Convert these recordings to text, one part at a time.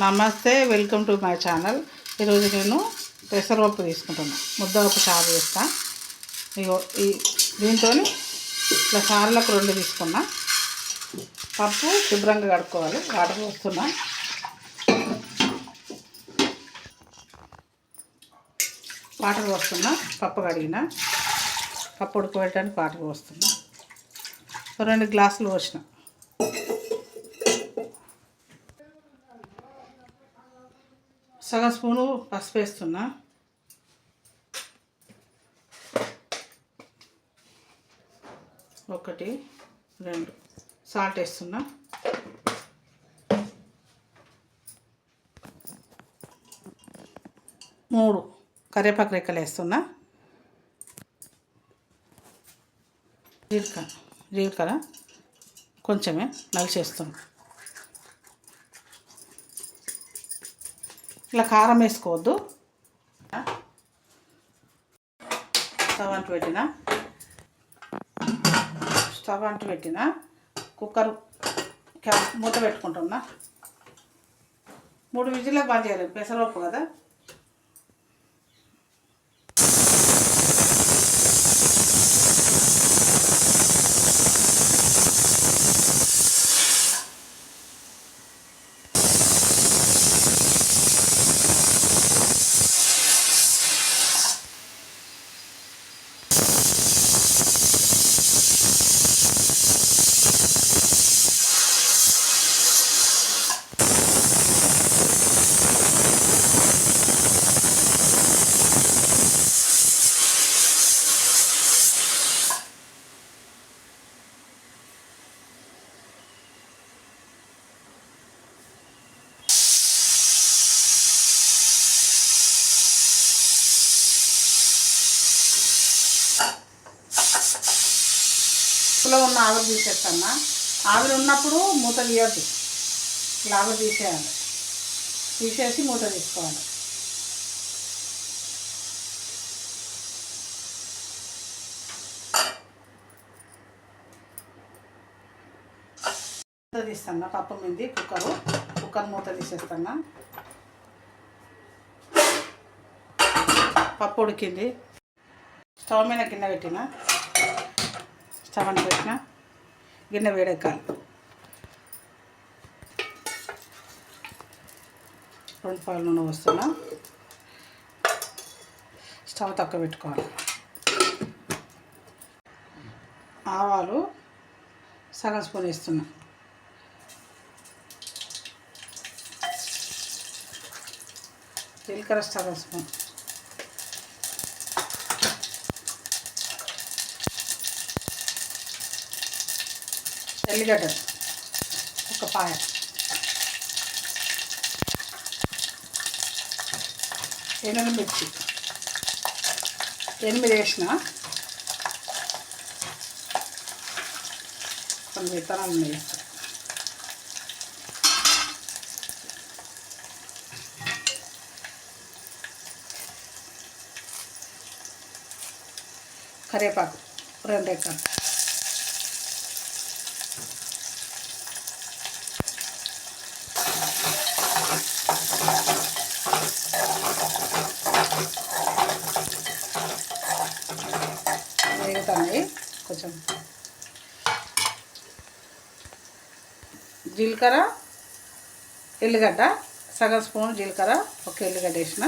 నమస్తే welcome to my channel. ఈరోజు నేను పెసరపప్పు తీసుకుంటున్నా. ముద్దపప్పు చారు చేస్తా. ఇగో ఈ దీంతో ఇట్లా సార్లకు రెండు తీసుకున్నా. పప్పు శుభ్రంగా కడుక్కోవాలి. వాటర్ పోస్తున్నా. వాటర్ పోస్తున్నా. పప్పు కడిగిన. పప్పు ఉడకబెట్టడానికి వాటర్ పోస్తున్నా. రెండు గ్లాసులు పోసిన. సగం స్పూను పసుపు వేస్తున్నా. ఒకటి రెండు. సాల్ట్ వేస్తున్నా. మూడు. కరివేపాకు రెక్కలు వేస్తున్నా. జీలకర్ర జీలకర్ర కొంచెమే నలిచేస్తున్నా. ఇలా కారం వేసుకోవద్దు. స్టవ్ అంటు పెట్టిన. స్టవ్ అంటు పెట్టిన. కుక్కర్ మూత పెట్టుకుంటున్నా. మూడు విజిల్లో బంద్ చేయాలి. పెసరపప్పు కదా. ఉప్పులో ఉన్న ఆవిరి తీసేస్తామా ఆవిరి ఉన్నప్పుడు మూత తీయద్దు. ఇలా ఆవిరి తీసేయాలి. తీసేసి మూత తీసుకోవాలి. మూత తీస్తాను? పప్పు మీది కుక్కరు. కుక్కర్ మూత తీసేస్తాను? పప్పు ఉడికింది. స్టవ్ మీద గిన్నె పెట్టినా? చవన పెట్టిన గిన్నె వేడెక్కాలి. రెండు పాలు నూనె వస్తున్నా స్టవ్ తక్కువ పెట్టుకోవాలి. ఆవాలు సగం స్పూన్ వేస్తున్నా. జీలకర్ర సగం స్పూన్. ఎల్లిగడ్డ ఒక పాయ ఎనిమిది. మిర్చి ఎనిమిది వేసిన? కొన్ని విత్తనాలు వేస్తాను కరివేపాకు రెండు ఎక్కడ వేగుతున్నాయి కొంచెం జీలకర్ర ఎల్లిగడ్డ సగం స్పూన్ జీలకర్ర ఒక ఎల్లిగడ్డ వేసిన.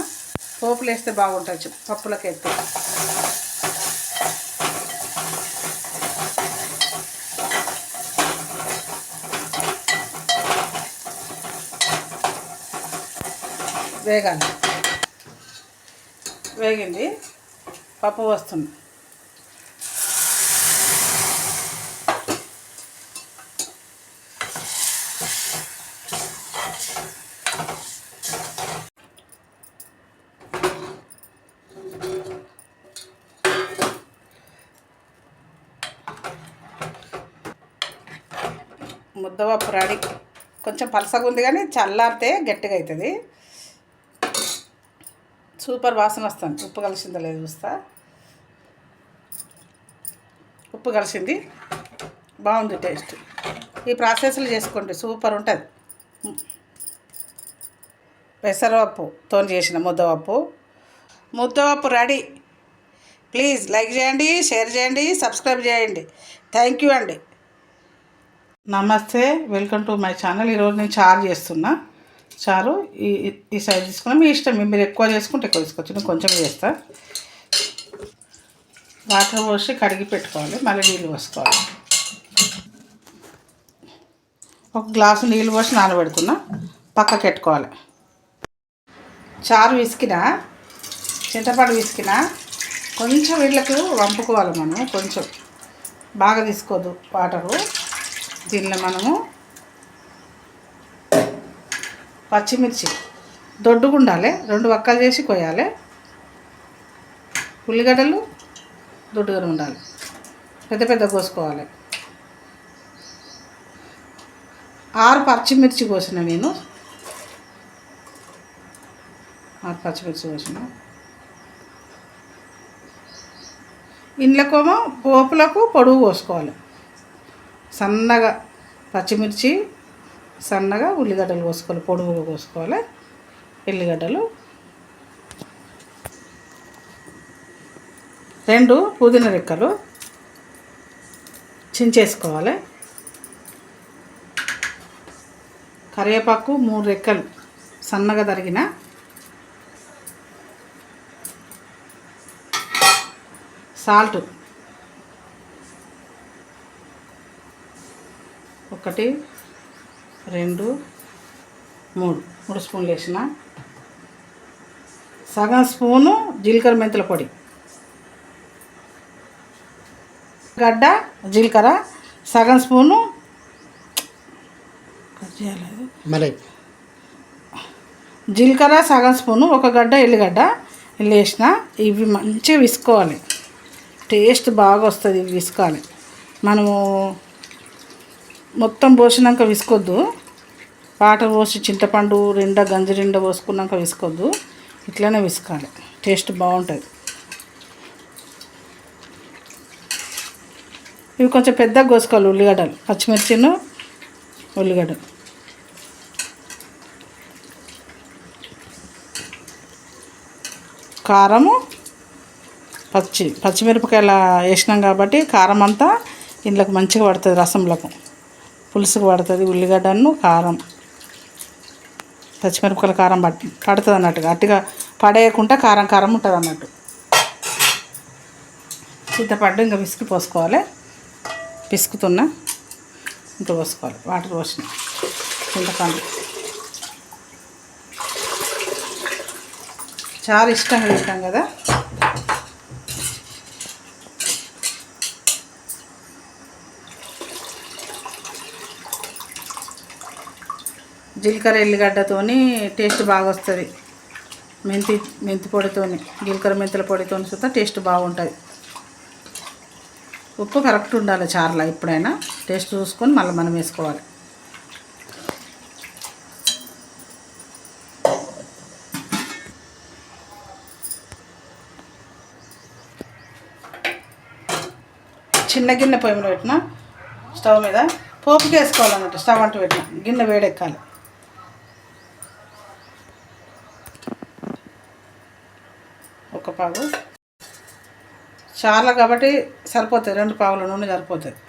పోపులు వేస్తే బాగుంటుంది పప్పులకి వేస్తే వేగాలి. వేగింది. పప్పు వస్తుంది. ముద్దపప్పు రెడీ కొంచెం పలసగా ఉంది కానీ చల్లారితే గట్టిగా అవుతుంది. సూపర్ వాసన వస్తుంది. ఉప్పు కలిసిందో లేదు చూస్తా. ఉప్పు కలిసింది. బాగుంది టేస్ట్. ఈ ప్రాసెస్లు చేసుకోండి. సూపర్ ఉంటుంది. పెసరపప్పుతో చేసిన ముద్దపప్పు. ముద్దపప్పు రెడీ. ప్లీజ్ లైక్ చేయండి షేర్ చేయండి సబ్స్క్రైబ్ చేయండి. థ్యాంక్ యూ అండి. నమస్తే వెల్కమ్ టు మై ఛానల్. ఈరోజు నేను చారు చేస్తున్నా. చారు ఈ ఈ సైజ్ తీసుకున్నా. మీ ఇష్టం మీరు ఎక్కువ చేసుకుంటే ఎక్కువ తీసుకోవచ్చు. నేను కొంచెం చేస్తా. వాటర్ పోసి కడిగి పెట్టుకోవాలి. మళ్ళీ నీళ్ళు పోసుకోవాలి. ఒక గ్లాసు నీళ్ళు పోసి నానబెడుతున్నా. పక్కకి పెట్టుకోవాలి చారు విసికిన చింతపండు విసికిన కొంచెం వీళ్ళకు వంపుకోవాలి మనం. కొంచెం. బాగా తీసుకోదు వాటరు. దీనిలో మనము పచ్చిమిర్చి దొడ్డుగా ఉండాలి రెండు వక్కలు చేసి కొయ్యాలి. ఉల్లిగడ్డలు దొడ్డుగా ఉండాలి. పెద్ద పెద్ద కోసుకోవాలి. ఆరు పచ్చిమిర్చి కోసిన నేను. ఆరు పచ్చిమిర్చి కోసిన. ఇండ్లకేమో పోపులకు పొడుగు కోసుకోవాలి. సన్నగా పచ్చిమిర్చి సన్నగా ఉల్లిగడ్డలు కోసుకోవాలి పొడుగుగా కోసుకోవాలి. ఎల్లిగడ్డలు. రెండు పుదీనా రెక్కలు చించేసుకోవాలి. కరివేపాకు మూడు రెక్కలు సన్నగా తరిగిన సాల్ట్ ఒకటి రెండు మూడు. మూడు స్పూన్లు వేసిన. సగం స్పూను జీలకర్ర మెంతుల పొడి. గడ్డ జీలకర్ర సగం స్పూను మళ్ళీ జీలకర్ర సగం స్పూను ఒక గడ్డ ఎల్లిగడ్డ వేసిన. ఇవి మంచిగా విసుకోవాలి టేస్ట్ బాగా వస్తుంది ఇవి విసుకోవాలి మనము మొత్తం పోసినాక విసుకొద్దు. వాటర్ పోసి చింతపండు రెండ గంజి రెండ పోసుకున్నాక విసుకొద్దు. ఇట్లనే విసుకాలి టేస్ట్ బాగుంటుంది. ఇవి కొంచెం పెద్దగా కోసుకోవాలి ఉల్లిగడ్డలు. పచ్చిమిర్చిను ఉల్లిగడ్డలు. కారము పచ్చి పచ్చిమిరపకాయలు వేసినాం కాబట్టి కారం అంతా ఇందులోకి మంచిగా పడుతుంది రసంలకు. పులుసుకు పడుతుంది ఉల్లిగడ్డను కారం. పచ్చిమిరపకాయల కారం పట్టి పడుతుంది అన్నట్టుగా అట్టిగా పడేయకుండా కారం కారం ఉంటుంది అన్నట్టు. చింతపండు ఇంకా విసికి పోసుకోవాలి. పిసుకుతున్నా ఇంకా పోసుకోవాలి. వాటర్ పోసిన చింతపండు. చాలా ఇష్టంగా తింటాం కదా. జీలకర్ర ఎల్లిగడ్డతో టేస్ట్ బాగా వస్తుంది మెంతి మెంతి పొడితోని జీలకర్ర మెంతుల పొడితోని సుతా టేస్ట్ బాగుంటుంది. ఉప్పు కరెక్ట్ ఉండాలి చారులో ఎప్పుడైనా. టేస్ట్ చూసుకొని మళ్ళీ మనం వేసుకోవాలి. చిన్న గిన్నె పొయ్యి మీద పెట్టిన స్టవ్ మీద పోపుకి వేసుకోవాలన్నట్టు స్టవ్ అంటూ పెట్టిన గిన్నె వేడెక్కాలి. ఒక పావు. చాలా కాబట్టి సరిపోతుంది రెండు పావుల నూనె సరిపోతుంది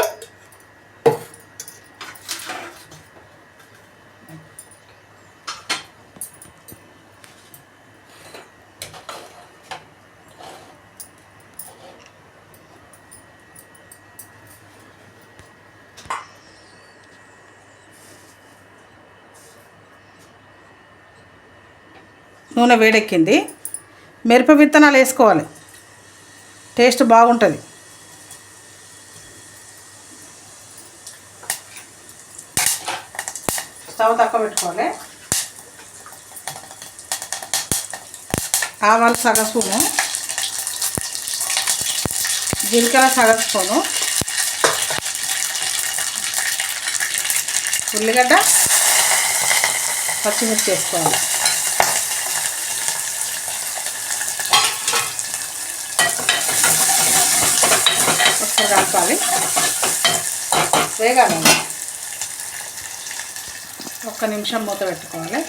నూనె వేడెక్కింది. మిరప విత్తనాలు వేసుకోవాలి. టేస్ట్ బాగుంటుంది. స్టవ్ తక్కువ పెట్టుకోవాలి. ఆవాలు సగం స్పూను. జీలకర్ర సగం స్పూను. ఉల్లిగడ్డ పచ్చిమిర్చి వేసుకోవాలి. కలుపుకోవాలి వేగాలండి ఒక్క నిమిషం మూత పెట్టుకోవాలి.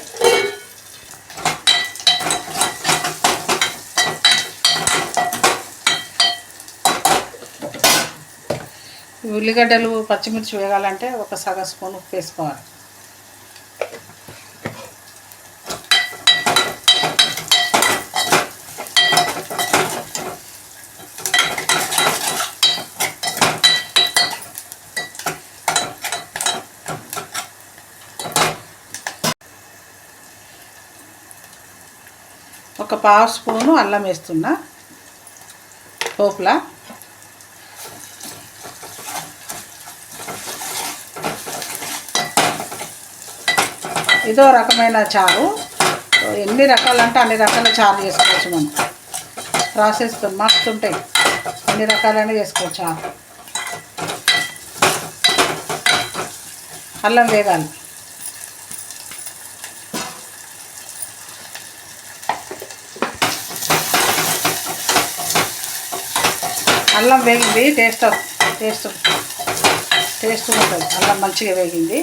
ఉల్లిగడ్డలు పచ్చిమిర్చి వేగాలంటే ఒక సగ స్పూన్ ఉప్పు వేసుకోవాలి. ఒక పావు స్పూను అల్లం వేస్తున్నా. పోపులా ఇదో రకమైన చారు. ఎన్ని రకాలంటే అన్ని రకాల చారు చేసుకోవచ్చు మనం. ప్రాసెస్ మస్తు ఉంటాయి అన్ని రకాలైన చేసుకోవచ్చు చారు. అల్లం వేగాలి. అల్లం వేగింది టేస్ట్ టేస్ట్ టేస్ట్ ఉంటుంది. అల్లం మంచిగా వేగింది.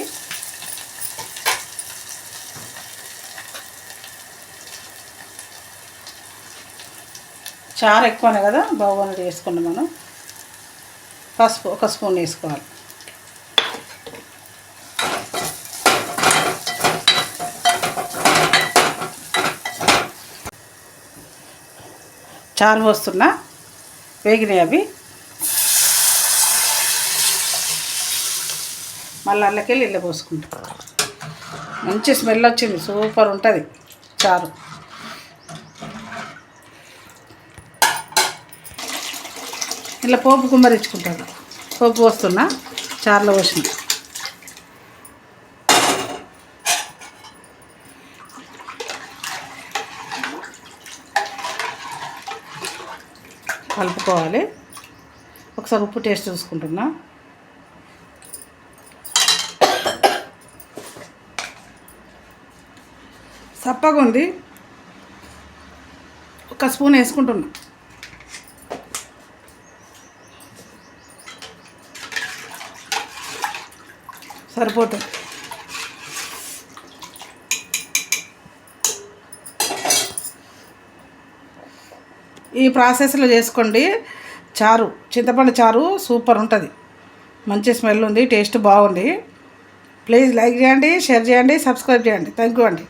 చారు ఎక్కువనే కదా బాగున్నది వేసుకున్నాం మనం. పసుపు ఒక స్పూన్ వేసుకోవాలి. చారు పోస్తున్నా. వేగినాయి అవి. మళ్ళీ అల్లకెళ్ళి ఇళ్ళ పోసుకుంటాం. మంచి స్మెల్ వచ్చింది. సూపర్ ఉంటుంది. చారు. ఇలా పోపు కుమ్మరించుకుంటాను పోపు పోస్తున్నా చారులో పోసిన. కలుపుకోవాలి. ఒకసారి ఉప్పు టేస్ట్ చూసుకుంటున్నా. సప్పగా ఉంది. ఒక స్పూన్ వేసుకుంటున్నా. సరిపోతుంది. ఈ ప్రాసెస్లో చేసుకోండి. చారు చింతపండు చారు సూపర్ ఉంటుంది. మంచి స్మెల్ ఉంది టేస్ట్ బాగుంది. ప్లీజ్ లైక్ చేయండి షేర్ చేయండి సబ్స్క్రైబ్ చేయండి. థ్యాంక్ యూ అండి.